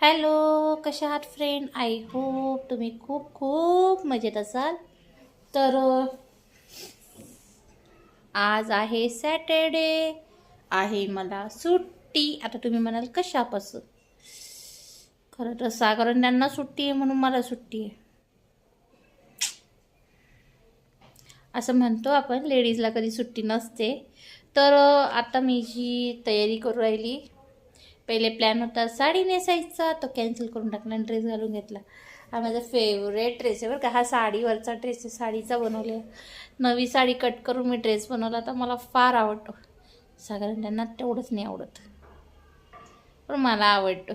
Hello कशा आहात friend I hope तुम्ही खूप खूप मजेत असाल. तर आज आहे सॅटर्डे आहे मला सुट्टी. आता तुम्ही म्हणाल कशापासून? खरं तर साधारण त्यांना सुट्टी आहे म्हणून मला सुट्टी आहे. असं म्हणतो आपण लेडीजला कधी सुट्टी नसते. तर आता मी जी तयारी करू राहिली पहिले प्लॅन होता साडी नेसायचा तो कॅन्सल करून टाकला आणि ड्रेस घालून घेतला. हा माझा फेवरेट ड्रेस आहे बरं का. हा साडीवरचा ड्रेस आहे साडीचा बनवला नवी साडी कट करून मी ड्रेस बनवला तर मला फार आवडतो. साधारण त्यांना तेवढंच नाही आवडत. पण मला आवडतो.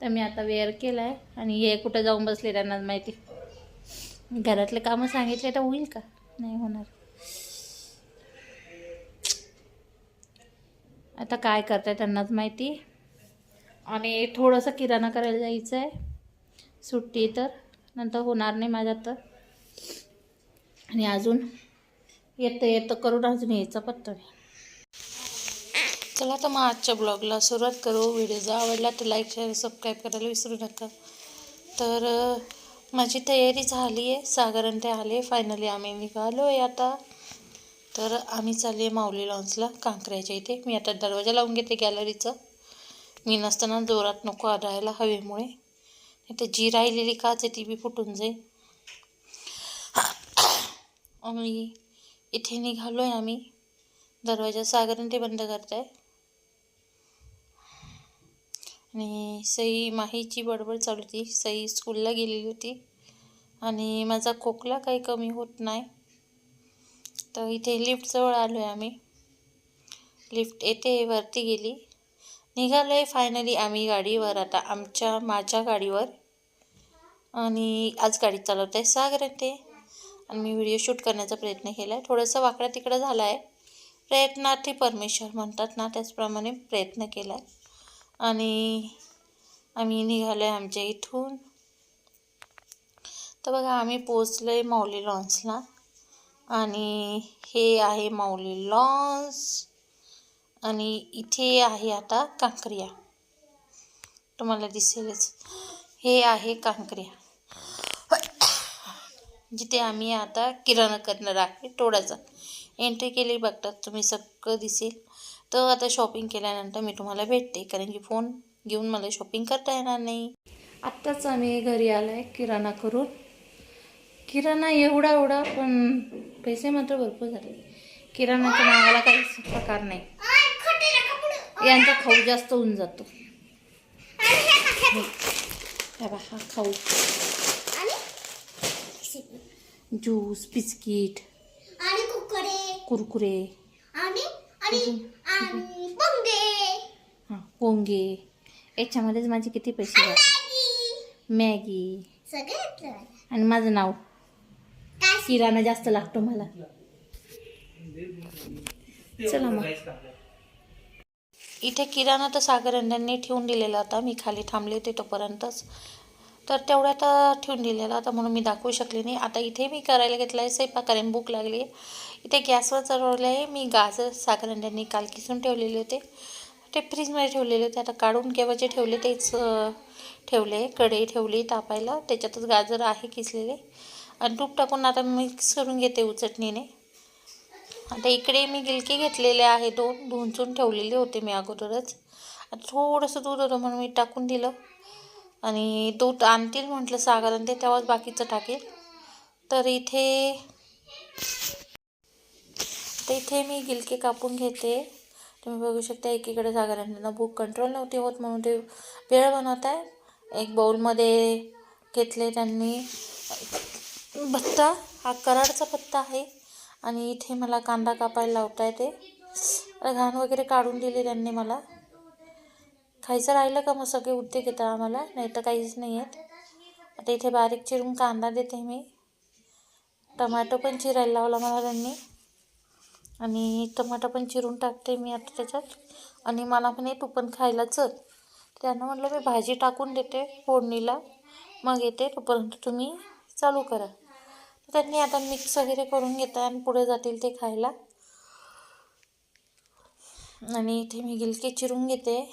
तर मी आता वेअर केला आहे आणि हे कुठं जाऊन बसले त्यांनाच माहिती. घरातले कामं सांगितले तर होईल का? नाही होणार. आता काय करत आहे त्यांनाच माहिती. आणि थोडंसं किराणा करायला जायचं आहे सुट्टी तर. नंतर होणार नाही माझ्या तर. आणि अजून येतं येतं करून अजून यायचा पत्ता नाही. चला तर मग आजच्या ब्लॉगला सुरुवात करू. व्हिडिओ जर आवडला तर लाईक शेअर सबस्क्राईब करायला विसरू नका. तर माझी तयारी झाली आहे. साधारण ते आले. फायनली आम्ही निघालो आहे आता. तर आम्ही चालले माऊली लॉन्सला कांकऱ्याच्या इथे. मी आता दरवाजा लावून घेते गॅलरीचं मी नसताना जोरात नको आढळायला हवेमुळे. नाही तर जी राहिलेली काच आहे ती बी फुटून जाईल. आम्ही इथे निघालो आहे आम्ही. दरवाजा साधारण ते बंद करताय. आणि सई माहीची बडबड चालू होती. सई स्कूलला गेलेली होती. आणि माझा खोकला काही कमी होत नाही. तर इथे लिफ्टजवळ आलो आहे आम्ही. लिफ्ट येते वरती गेली. निघालो आहे फायनली आम्ही गाडीवर. आता आमच्या माझ्या गाडीवर. आणि आज गाडी चालवत आहे सागर ते. आणि मी व्हिडिओ शूट करण्याचा प्रयत्न केला आहे थोडंसं वाकडा तिकडं झाला आहे प्रयत्नार्थी परमेश्वर म्हणतात ना त्याचप्रमाणे प्रयत्न केला आहे आणि आम्ही निघालो आहे आमच्या इथून. तर बघा आम्ही पोचलो आहे माऊली लॉन्सला. आणि हे आहे माऊली लॉन्स. आणि इथे आहे आता कांक्रिया. तुम्हाला दिसेलच. हे आहे कांक्रिया. जिथे आम्ही आता किराणा करणार आहे टोळाचा. एंट्री केली बघतात. तुम्ही सगळं दिसेल. तर आता शॉपिंग केल्यानंतर मी तुम्हाला भेटते. कारण की फोन घेऊन मला शॉपिंग करता येणार नाही. आत्ताच आम्ही घरी आलो आहे किराणा करून. किराणा एवढा एवढा पण पैसे मात्र भरपूर झाले. किराणाच्या नावाला काहीच प्रकार नाही. यांचा खाऊ जास्त होऊन जातो. हे हा खाऊ. ज्यूस बिस्किट कुरकुरे हां पोंगे. याच्यामध्येच माझे किती पैसे जातात? मॅगी. आणि माझं नाव. किराणा जास्त लागतो मला. चला मग. इथे किराणा तर सागर अंड्यांनी ठेवून दिलेला होता. मी खाली थांबले होते तोपर्यंतच. तर तेवढ्यात अं, ठेवून दिलेला होता म्हणून मी दाखवू शकले नाही. आता इथे मी करायला घेतला आहे स्वयंपाक कारण भूक लागली आहे. इथे गॅसवर चढवले आहे. मी गाजर सागर अंड्यांनी काल किसून ठेवलेले होते. ते फ्रीजमध्ये ठेवलेले होते. आता काढून केव्हा जे ठेवले तेच ठेवले कढई ठेवली तापायला. त्याच्यातच गाजर आहे किसलेले. आणि तूप टाकून आता मिक्स करून घेते उचटणीने. आता इकडे मी गिलके घेतलेले आहे दोन धुंचून ठेवलेले होते मी अगोदरच. आता थोडंसं दूध होतं म्हणून मी टाकून दिलं. आणि दूध आणतील म्हटलं साधारण ते तेव्हाच बाकीचं टाकेल. तर इथे तर इथे मी गिलके कापून घेते. तुम्ही बघू शकता एकीकडे साधारण भूक कंट्रोल नव्हती होत म्हणून ते वेळ बनवत आहे एक बाऊलमध्ये घेतले त्यांनी. भत्ता हा कराडचा पत्ता आहे. आणि इथे मला कांदा कापायला लावता येते घाण वगैरे काढून दिले त्यांनी मला. खायचं राहिलं का मग सगळे उद्योग येतात आम्हाला? नाही तर काहीच नाही आहेत आता इथे बारीक चिरून कांदा देते मी. टमॅटो पण चिरायला लावला मला त्यांनी. आणि टमाटर पण चिरून टाकते मी आता त्याच्यात. आणि मला पण तू पण खायला चल. त्यांना म्हटलं मी भाजी टाकून देते फोडणीला. मग येते तोपर्यंत तुम्ही चालू करा. त्यांनी आता मिक्स वगैरे करून घेत आणि पुढे जातील ते खायला. आणि इथे मी गिलके चिरून घेते.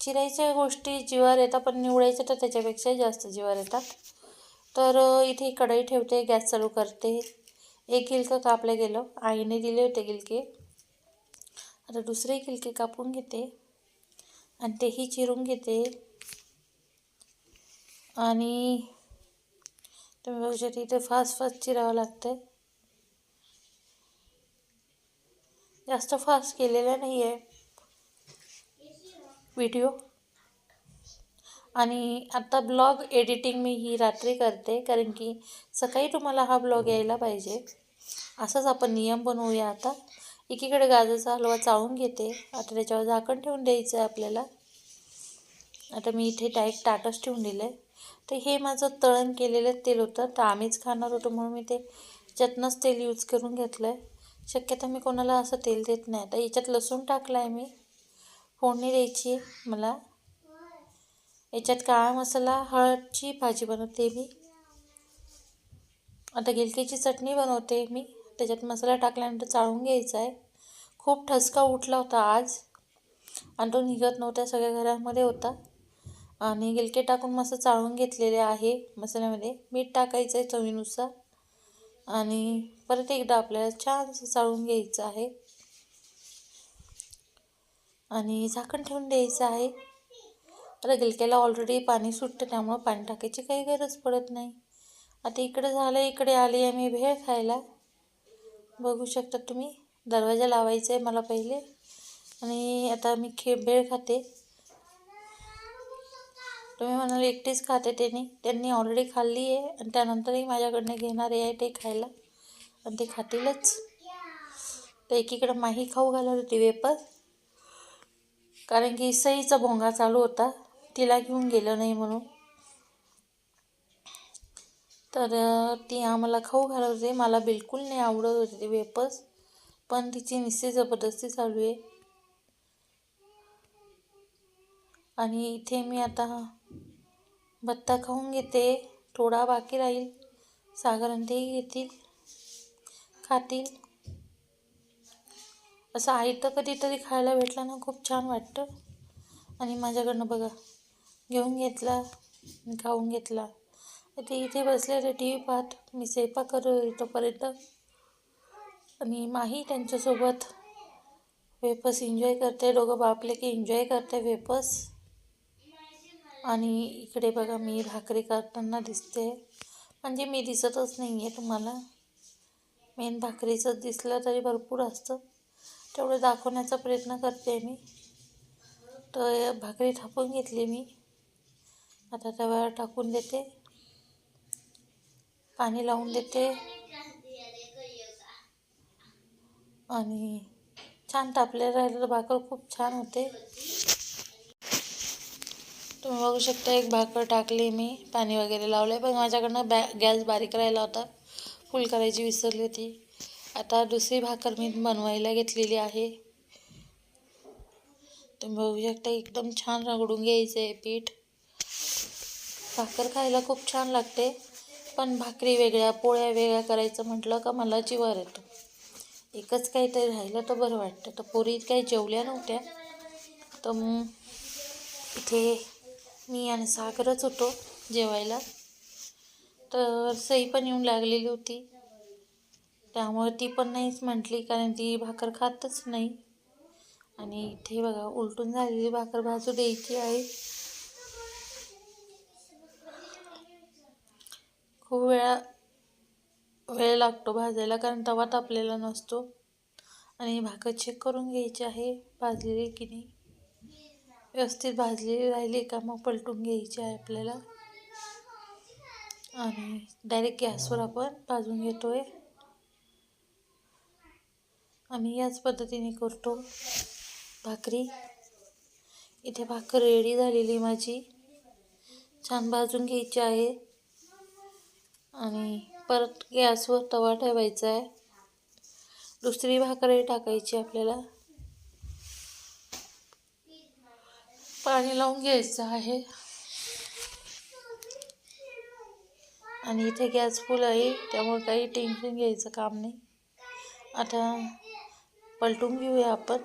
चिरायच्या गोष्टी जीवावर येतात पण निवडायच्या तर त्याच्यापेक्षाही जास्त जीवावर येतात. तर इथे कढई ठेवते गॅस चालू करते. एक गिलकं कापलं गेलं. आईने दिले होते गिलके. आता दुसरे गिलके कापून घेते. आणि तेही चिरून घेते. आणि तुम्ही बघू शकता इथे फास्ट फास्ट चिरावं लागतं जास्त फास्ट केलेलं नाही आहे व्हिडिओ आणि आता ब्लॉग एडिटिंग मी ही रात्री करते कारण की सकाळी तुम्हाला हा ब्लॉग यायला पाहिजे. असाच आपण नियम बनवूया आता. एकीकडे गाजरचा हलवा चाळून घेते. आता त्याच्यावर झाकण ठेवून द्यायचं आहे आपल्याला. आता मी इथे डायरेक्ट टाटस ठेवून दिलं आहे तर हे माझं तळण केलेलं तेल होतं. तर आम्हीच खाणार होतो म्हणून मी ते याच्यातनंच तेल यूज करून घेतलं आहे शक्यतो मी कोणाला असं तेल देत नाही. तर याच्यात लसूण टाकला आहे मी. फोडणी द्यायची आहे मला. याच्यात काळा मसाला हळदची भाजी बनवते मी. आता गिलकीची चटणी बनवते मी. त्याच्यात मसाला टाकल्यानंतर चाळून घ्यायचा आहे खूप ठसका उठला होता आज. आणि तो निघत नव्हता सगळ्या घरामध्ये होता. आणि गिलके टाकून मस्त चाळून घेतलेले आहे. मसाल्यामध्ये मीठ टाकायचं आहे चवीनुसार. आणि परत एकदा आपल्याला छान चाळून घ्यायचं आहे. आणि झाकण ठेवून द्यायचं आहे. आता गिलक्याला ऑलरेडी पाणी सुटतं त्यामुळं पाणी टाकायची काही गरज पडत नाही. आता इकडे झालं इकडे आली आहे मी भेळ खायला. बघू शकता तुम्ही दरवाजा लावायचा आहे मला पहिले. आणि आता मी खे भेळ खाते. तुम्ही म्हणाल एकटीच खाते त्यांनी. त्यांनी ऑलरेडी खाल्ली आहे आणि त्यानंतरही माझ्याकडनं घेणारे आहे ते खायला. आणि ते खातीलच. तर एकीकडं माही खाऊ घालत होती वेपर कारण की सईचा भोंगा चालू होता. तिला घेऊन गेलं नाही म्हणून. तर ती आम्हाला खाऊ घालत होती. मला बिलकुल नाही आवडत होती ते वेपर्स पण तिची निश्चित जबरदस्ती चालू आहे. आणि इथे मी आता भत्ता खाऊन घेते थोडा बाकी राहील. सागर तेही घेतील खातील. असं आयतं कधीतरी खायला भेटलं ना खूप छान वाटतं. आणि माझ्याकडनं बघा घेऊन घेतला खाऊन घेतला. ते इथे बसले ते टी व्ही पाहत मी स्वयंपाक करत इथंपर्यंत आणि माही त्यांच्यासोबत वेपर्स एन्जॉय करते. दोघं बापले की एन्जॉय करते वेपर्स आणि इकडे बघा मी भाकरी करताना दिसते. म्हणजे मी दिसतच नाही आहे तुम्हाला. मेन भाकरीचं दिसलं तरी भरपूर असतं. तेवढं दाखवण्याचा प्रयत्न करते मी. तर भाकरी थापून घेतली मी. आता तव्यावर टाकून देते. पाणी लावून देते. आणि छान तापले राहिलं तर भाकर खूप छान होते. तुम्ही बघू शकता एक भाकर टाकली मी पाणी वगैरे लावलं आहे पण माझ्याकडनं बॅ गॅस बारीक राहिला होता. फुल करायची विसरली होती. आता दुसरी भाकर मी बनवायला घेतलेली आहे. तुम्ही बघू शकता एकदम छान रगडून घ्यायचं आहे पीठ. भाकर खायला खूप छान लागते. पण भाकरी वेगळ्या पोळ्या वेगळ्या करायचं म्हटलं का मला जीवावर येतो. एकच काहीतरी राहिलं तर बरं वाटतं. तर पोरी काही जेवल्या नव्हत्या. तर मग इथे मी आणि सागरच होतो जेवायला. तर सई पण येऊन लागलेली होती. त्यामुळे ती पण नाहीच म्हटली कारण ती भाकर खातच नाही. आणि इथे बघा उलटून झालेली भाकर भाजू द्यायची आहे. खूप वेळा वेळ लागतो भाजायला कारण तवा तापलेला नसतो. आणि भाकर चेक करून घ्यायची आहे भाजलेली की नाही. व्यवस्थित भाजलेली राहिली का मग पलटून घ्यायची आहे आपल्याला. आणि डायरेक्ट गॅसवर आपण भाजून घेतो आहे आम्ही याच पद्धतीने करतो भाकरी. इथे भाकर रेडी झालेली माझी. छान भाजून घ्यायची आहे. आणि परत गॅसवर तवा ठेवायचा आहे. दुसरी भाकरही टाकायची आपल्याला. पाणी लावून घ्यायचं आहे. आणि इथे गॅस फुल आहे त्यामुळे काही टेन्शन घ्यायचं काम नाही. आता पलटून घेऊया आपण.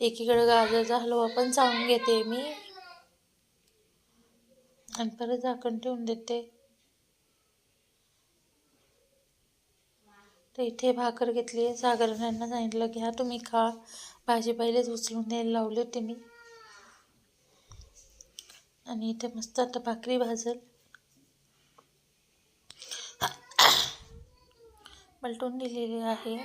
एकीकडे गाजरचा हलवा पण सांगून घेते मी. आणि परत झाकण ठेवून देते. तर इथे भाकर घेतली आहे. सागरन यांना सांगितलं घ्या तुम्ही खा. भाजी पहिलेच उचलून द्यायला लावले होते मी. आणि इथे मस्त आता भाकरी भाजल. पलटून दिलेली आहे.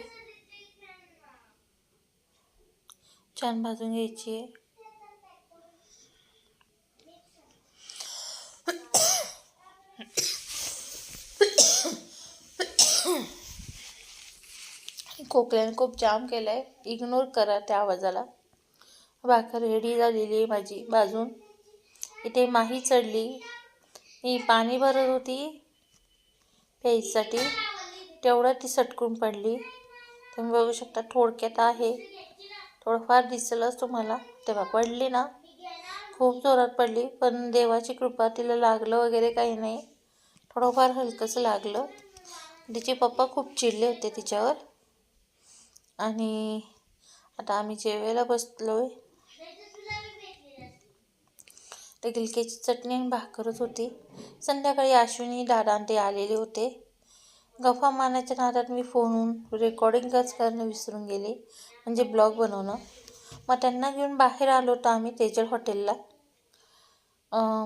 छान भाजून घ्यायची आहे. खोकल्याने खूप जाम केलं आहे इग्नोर करा त्या आवाजाला. भाकर रेडी झालेली आहे माझी. बाजून इथे माही चढली. मी पाणी भरत होती. प्यायसाठी. तेवढं ती सटकून पडली. तुम्ही बघू शकता थोडक्यात आहे. थोडंफार दिसलंच तुम्हाला. तेव्हा पडली ना. खूप जोरात पडली. पण देवाची कृपा तिला लागलं वगैरे काही नाही. थोडंफार हलकंसं लागलं. तिचे पप्पा खूप चिडले होते तिच्यावर. आणि आता आम्ही जेवायला बसलो आहे तर गिलकेची चटणी आणि भाकरच होती. संध्याकाळी अश्विनी दादा ते आलेले होते. गफा मारण्याच्या नादात मी फोनहून रेकॉर्डिंगच करणं विसरून गेले म्हणजे ब्लॉग बनवणं. मग त्यांना घेऊन बाहेर आलो होतो आम्ही तेजल हॉटेलला.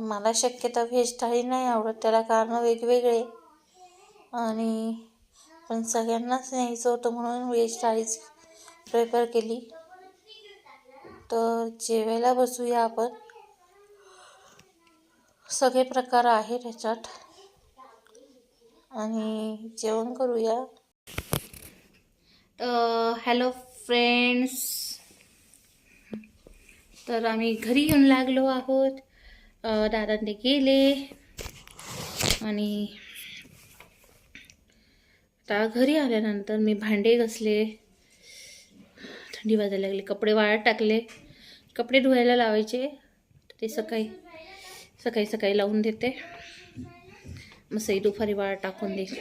मला शक्यता व्हेज थाळी नाही आवडत त्याला कारणं वेगवेगळे. आणि पण सगळ्यांनाच न्यायचं होतं म्हणून व्हेज थाळीच प्रेफर केली. तर जेवायला बसूया आपण. सगळे प्रकार आहे त्याच्यात आणि जेवण करूया. हॅलो फ्रेंड्स तर आम्ही घरी येऊन लागलो आहोत. दादांनी दादा ते गेले. आणि आता घरी आल्यानंतर मी भांडे घासले. थंडी वाजायला लागली. कपडे वाळत टाकले. कपडे धुवायला लावायचे. ते सकाळी सकाळी सकाळी लावून देते. मग सई दुपारी वाळ टाकून देईल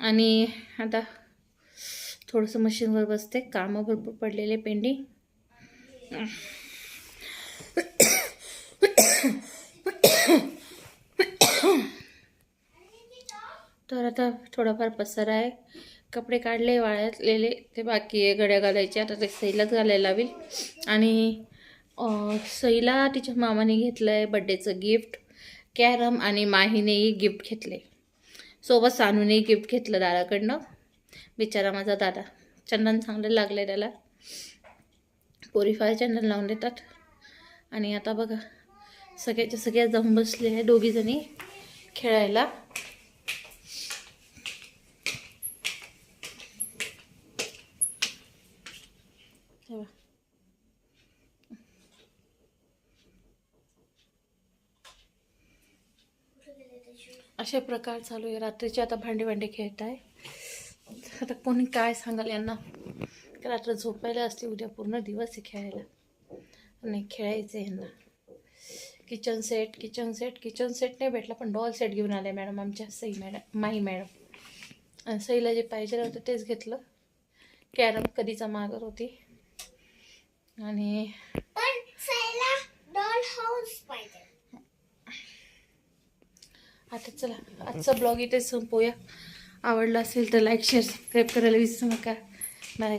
आणि आता थोडंसं मशीनवर बसते. कामं भरपूर पडलेले पेंडिंग. तर आता थोडाफार पसारा आहे. कपडे काढले वाळलेले ते बाकी आहे. गड्या घालायचे आता ते सईलाच घालायला लावेल. आणि सईला तिच्या मामाने घेतलं आहे बड्डेचं गिफ्ट कॅरम आणि माहीनेही गिफ्ट घेतले. सोबत सानूनेही गिफ्ट घेतलं दादाकडनं बिचारा माझा दादा. चंदन चांगलं लागलं आहे त्याला पोरीफाय चंदन लावून देतात. आणि आता बघा सगळ्याच्या सगळ्या जाऊन बसले आहे दोघीजणी खेळायला हे बघ. असे प्रकार चालू आहे. रात्रीचे आता भांडे भांडे खेळत आहे. आता कोणी काय सांगाल यांना? की रात्र झोपायला असते उद्या पूर्ण दिवस आहे खेळायला. नाही खेळायचं आहे यांना. Kitchen set kitchen set kitchen set नाही भेटला पण डॉल सेट घेऊन आले मॅडम आमच्या सई मॅडम माही मॅडम. आणि सईला जे पाहिजे होतं तेच घेतलं. कॅरम कधीचा मागर होती. आणि पण सैला डॉल हाऊस पाहिजे आता चला आजचा ब्लॉग इथे संपवूया आवडला असेल तर लाईक शेअर सबस्क्राईब करायला विसरू नका. बाय